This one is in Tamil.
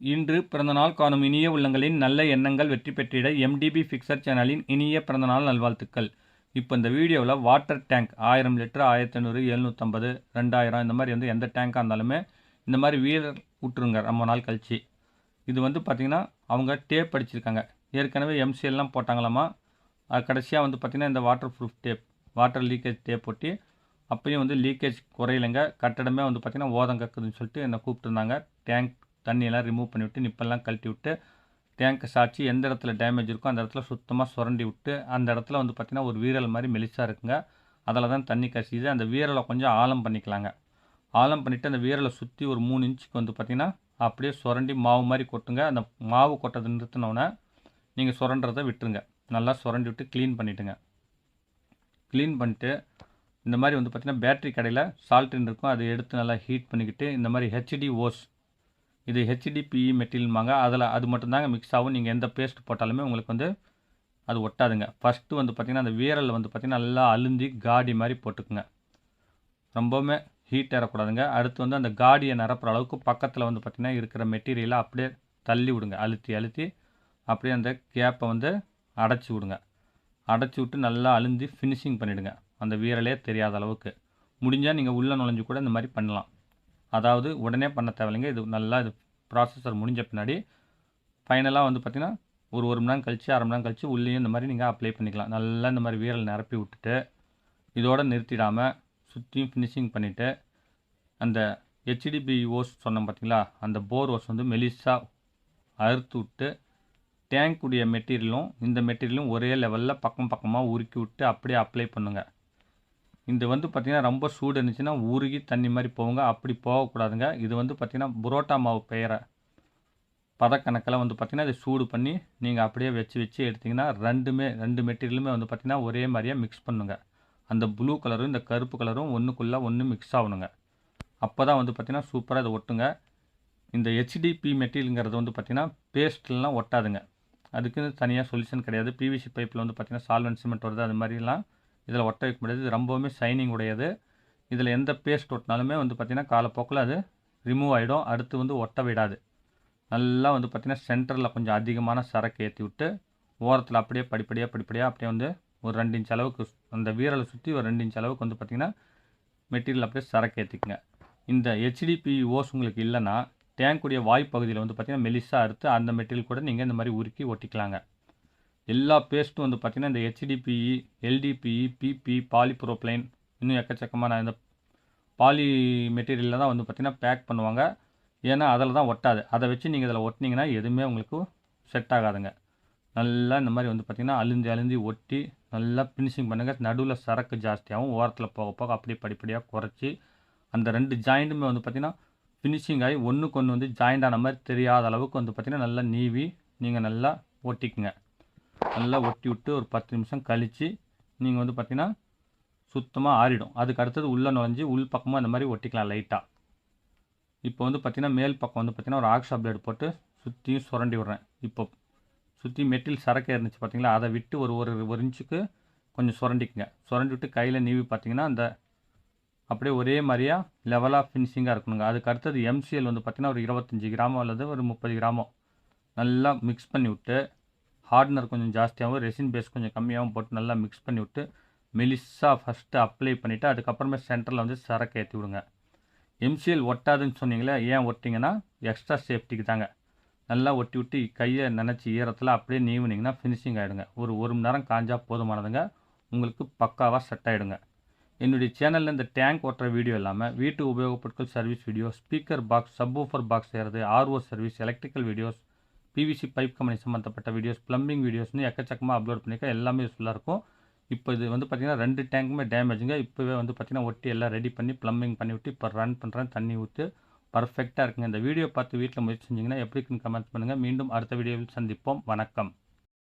இன்று பிறந்தநாள் காணும் இனிய உள்ளங்களின் நல்ல எண்ணங்கள் வெற்றி பெற்றிட எம்டிபி ஃபிக்சர் சேனலின் இனிய பிறந்தநாள் நல்வாழ்த்துக்கள். இப்போ இந்த வீடியோவில் வாட்டர் டேங்க் ஆயிரம் லிட்டர் ஆயிரத்தி ஐநூறு எழுநூற்றம்பது ரெண்டாயிரம் இந்த மாதிரி வந்து எந்த டேங்காக இருந்தாலுமே இந்த மாதிரி வீரர் விட்டுருங்க ரொம்ப நாள் கழிச்சு. இது வந்து பார்த்திங்கன்னா அவங்க டேப் அடிச்சிருக்காங்க. ஏற்கனவே எம்சிஎல்லாம் போட்டாங்களாமா? கடைசியாக வந்து பார்த்திங்கன்னா இந்த water proof tape water leakage tape ஒட்டி அப்பயும் வந்து லீக்கேஜ் குறையலைங்க. கட்டடமே வந்து பார்த்திங்கன்னா ஓதம் கக்குதுன்னு சொல்லிட்டு என்னை கூப்பிட்டுருந்தாங்க. டேங்க் தண்ணியெல்லாம் ரிமூவ் பண்ணிவிட்டு நிப்பெல்லாம் கழட்டி விட்டு டேங்க்கை சாய்ச்சி எந்த இடத்துல டேமேஜ் இருக்கோ அந்த இடத்துல சுத்தமாக சுரண்டி விட்டு அந்த இடத்துல வந்து பார்த்திங்கன்னா ஒரு வீரல் மாதிரி மெலிசாக இருக்குங்க. அதில் தான் தண்ணி கசியுது. அந்த வீரலை கொஞ்சம் ஆழம் பண்ணிக்கலாங்க. ஆழம் பண்ணிவிட்டு அந்த வீரலை சுற்றி ஒரு மூணு இன்ச்சுக்கு வந்து பார்த்திங்கன்னா அப்படியே சுரண்டி மாவு மாதிரி கொட்டுங்க. அந்த மாவு கொட்டதை நிறுத்தினோன்னே நீங்கள் சுரண்டுறதை விட்டுருங்க. நல்லா சுரண்டி விட்டு க்ளீன் பண்ணிவிட்டுங்க க்ளீன் பண்ணிட்டு இந்த மாதிரி வந்து பார்த்திங்கன்னா பேட்டரி கடையில் சால்ட்டுன்னு இருக்கும். அதை எடுத்து நல்லா ஹீட் பண்ணிக்கிட்டு இந்த மாதிரி ஹெச்டி ஓஸ் இது ஹெச்டிபிஇ மெட்டீரியல்மாங்க அதில் அது மட்டும்தாங்க மிக்ஸ் ஆகும். நீங்கள் எந்த பேஸ்ட் போட்டாலுமே உங்களுக்கு வந்து அது ஒட்டாதுங்க. ஃபஸ்ட்டு வந்து பார்த்திங்கன்னா அந்த வீரலில் வந்து பார்த்திங்கன்னா நல்லா அழுந்தி காடி மாதிரி போட்டுக்குங்க. ரொம்பவுமே ஹீட் ஏறக்கூடாதுங்க. அடுத்து வந்து அந்த காடியை நிரப்புற அளவுக்கு பக்கத்தில் வந்து பார்த்திங்கன்னா இருக்கிற மெட்டீரியலை அப்படியே தள்ளி விடுங்க. அழுத்தி அழுத்தி அப்படியே அந்த கேப்பை வந்து அடைச்சி விடுங்க. அடைச்சி விட்டு நல்லா அழுந்தி ஃபினிஷிங் பண்ணிவிடுங்க அந்த வீரலே தெரியாத அளவுக்கு. முடிஞ்சால் நீங்கள் உள்ளே நுழைஞ்சு கூட இந்த மாதிரி பண்ணலாம். அதாவது உடனே பண்ண தேவையில்லைங்க. இது நல்லா இது ப்ராசஸர் முடிஞ்ச பின்னாடி ஃபைனலாக வந்து பார்த்திங்கன்னா ஒரு ஒரு மணி நேரம் கழிச்சு அரை மணி நேரம் கழிச்சு உள்ளேயும் இந்த மாதிரி நீங்கள் அப்ளை பண்ணிக்கலாம். நல்லா இந்த மாதிரி வீரல் நிரப்பி விட்டுட்டு இதோடு நிறுத்திடாமல் சுற்றியும் ஃபினிஷிங் பண்ணிவிட்டு அந்த ஹெச்டிபி ஓஸ் சொன்னோம் பார்த்தீங்களா அந்த போர் ஓஸ் வந்து மெலிசாக அறுத்து விட்டு டேங்க் உடைய மெட்டீரியலும் இந்த மெட்டீரியலும் ஒரே லெவலில் பக்கம் பக்கமாக உருக்கி விட்டு அப்படியே அப்ளை பண்ணுங்கள் இது வந்து பார்த்திங்கன்னா ரொம்ப சூடு இருந்துச்சுன்னா உருகி தண்ணி மாதிரி போகுங்க அப்படி போகக்கூடாதுங்க. இது வந்து பார்த்திங்கன்னா புரோட்டா மாவு பெயரை பதக்கணக்கில் வந்து பார்த்திங்கன்னா இதை சூடு பண்ணி நீங்கள் அப்படியே வச்சு வச்சு எடுத்திங்கன்னா ரெண்டுமே ரெண்டு மெட்டீரியலுமே வந்து பார்த்திங்கன்னா ஒரே மாதிரியாக மிக்ஸ் பண்ணுங்க. அந்த ப்ளூ கலரும் இந்த கருப்பு கலரும் ஒன்றுக்குள்ளே ஒன்று மிக்ஸ் ஆகணுங்க. அப்போ தான் வந்து பார்த்திங்கன்னா சூப்பராக இதை ஒட்டுங்க. இந்த ஹெச்டிபி மெட்டீரியலுங்கிறது வந்து பார்த்திங்கன்னா பேஸ்ட்லாம் ஒட்டாதுங்க. அதுக்குன்னு தனியாக சொல்யூஷன் கிடையாது. பிவிசி பைப்பில் வந்து பார்த்திங்கன்னா சால்வன் சிமெண்ட் வருது அது மாதிரிலாம் இதில் ஒட்ட வைக்க முடியாது. இது ரொம்பவுமே ஷைனிங் உடையது. இதில் எந்த பேஸ்ட் ஒட்டினாலுமே வந்து பார்த்திங்கன்னா காலப்போக்கில் அது ரிமூவ் ஆகிடும் அடுத்து வந்து ஒட்ட விடாது. நல்லா வந்து பார்த்திங்கன்னா சென்டரில் கொஞ்சம் அதிகமான சரக்கு ஏற்றி விட்டு ஓரத்தில் அப்படியே படிப்படியாக படிப்படியாக அப்படியே வந்து ஒரு ரெண்டு இன்ச் அளவுக்கு அந்த வீரலை சுற்றி ஒரு ரெண்டு இன்ச் அளவுக்கு வந்து பார்த்திங்கன்னா மெட்டீரியல் அப்படியே சரக்கு ஏற்றிக்குங்க இந்த ஹெச்டிபி ஓஸ் உங்களுக்கு இல்லைன்னா டேங்குடைய வாய்ப்பகுதியில் வந்து பார்த்திங்கன்னா மெலிசாக அறுத்து அந்த மெட்டீரியல் கூட நீங்கள் இந்த மாதிரி உருக்கி ஒட்டிக்கலாங்க. எல்லா பேஸ்ட்டும் வந்து பார்த்திங்கன்னா இந்த ஹெச்டிபிஇ எல்டிபிஇ பிபி பாலிப்ரோப்ளைன் இன்னும் எக்கச்சக்கமான இந்த பாலி மெட்டீரியலில் தான் வந்து பார்த்திங்கன்னா பேக் பண்ணுவாங்க. ஏன்னா அதில் தான் ஒட்டாது. அதை வச்சு நீங்கள் இதில் ஒட்டினீங்கன்னா எதுவுமே உங்களுக்கு செட் ஆகாதுங்க. நல்லா இந்த மாதிரி வந்து பார்த்திங்கன்னா அழுந்தி அழுந்தி ஒட்டி நல்லா ஃபினிஷிங் பண்ணுங்கள் நடுவில் சரக்கு ஜாஸ்தியாகவும் ஓரத்தில் போக போக அப்படி படிப்படியாக குறைச்சி அந்த ரெண்டு ஜாயிண்ட்டுமே வந்து பார்த்திங்கன்னா ஃபினிஷிங் ஆகி ஒன்றுக்கு ஒன்று வந்து ஜாயிண்ட் ஆன மாதிரி தெரியாத அளவுக்கு வந்து பார்த்திங்கன்னா நல்லா நீவி நீங்கள் நல்லா ஒட்டிக்குங்க. நல்லா ஒட்டி விட்டு ஒரு பத்து நிமிஷம் கழித்து நீங்கள் வந்து பார்த்திங்கன்னா சுத்தமாக ஆறிடும். அதுக்கு அடுத்தது உள்ளே நுழைஞ்சி உள் பக்கமாக இந்த மாதிரி ஒட்டிக்கலாம் லைட்டாக இப்போ வந்து பார்த்திங்கன்னா மேல் பக்கம் வந்து பார்த்திங்கன்னா ஒரு ஆக்ஷா பிளேடு போட்டு சுற்றியும் சுரண்டி விட்றேன். இப்போ சுற்றி மெட்டில் சரக்கு இருந்துச்சு பார்த்திங்களா அதை விட்டு ஒரு ஒரு ஒரு இன்ச்சுக்கு கொஞ்சம் சுரண்டிக்குங்க. சுரண்டி விட்டு கையில் நீவி பார்த்தீங்கன்னா அந்த அப்படியே ஒரே மாதிரியாக லெவலாக ஃபினிஷிங்காக இருக்கணுங்க. அதுக்கு அடுத்தது எம்சிஎல் வந்து பார்த்திங்கன்னா ஒரு இருபத்தஞ்சி கிராமோ அல்லது ஒரு முப்பது கிராமோ நல்லா மிக்ஸ் பண்ணி விட்டு ஹார்ட்னர் கொஞ்சம் ஜாஸ்தியாகவும் ரெசின் பேஸ் கொஞ்சம் கம்மியாகவும் போட்டு நல்லா மிக்ஸ் பண்ணி விட்டு மெலிஸாக ஃபஸ்ட்டு அப்ளை பண்ணிவிட்டு அதுக்கப்புறமே சென்டரில் வந்து சரக்கு ஏற்றி விடுங்க. எம்சிஎல் ஒட்டாதுன்னு சொன்னீங்களே ஏன் ஒட்டிங்கன்னா எக்ஸ்ட்ரா சேஃப்டிக்கு தாங்க. நல்லா ஒட்டி விட்டு கையை நினச்சி ஈரத்தில் அப்படியே நீவுனிங்கன்னா ஃபினிஷிங் ஆகிடுங்க ஒரு ஒரு மணி நேரம் காஞ்சா போதுமானதுங்க. உங்களுக்கு பக்காவாக செட் ஆகிடுங்க என்னுடைய சேனலில் இந்த டேங்க் ஓட்டுற வீடியோ இல்லாமல் வீட்டு உபயோகப்பொருட்கள் service video speaker box subwoofer box செய்கிறது RO service electrical videos PVC pipe company சம்மந்தப்பட்ட வீடியோஸ் ப்ளம்பிங் வீடியோஸ்னு எக்கச்சக்கமாக அப்லோட் பண்ணியிருக்கேன் எல்லாமே யூஸ்ஃபுல்லாக இருக்கும். இப்போ இது வந்து பார்த்திங்கன்னா ரெண்டு டேங்க்குமே டேமேஜுங்க இப்போவே வந்து பார்த்திங்கன்னா ஒட்டி எல்லாம் ரெடி பண்ணி ப்ளம்பிங் பண்ணிவிட்டு இப்போ ரன் பண்ணுறேன் தண்ணி ஊற்று பர்ஃபெக்டாக இருக்குங்க. இந்த வீடியோ பார்த்து வீட்டில் முயற்சி செஞ்சிங்கன்னா எப்படி இருக்குன்னு கமெண்ட் பண்ணுங்கள் மீண்டும் அடுத்த வீடியோவில் சந்திப்போம். வணக்கம்.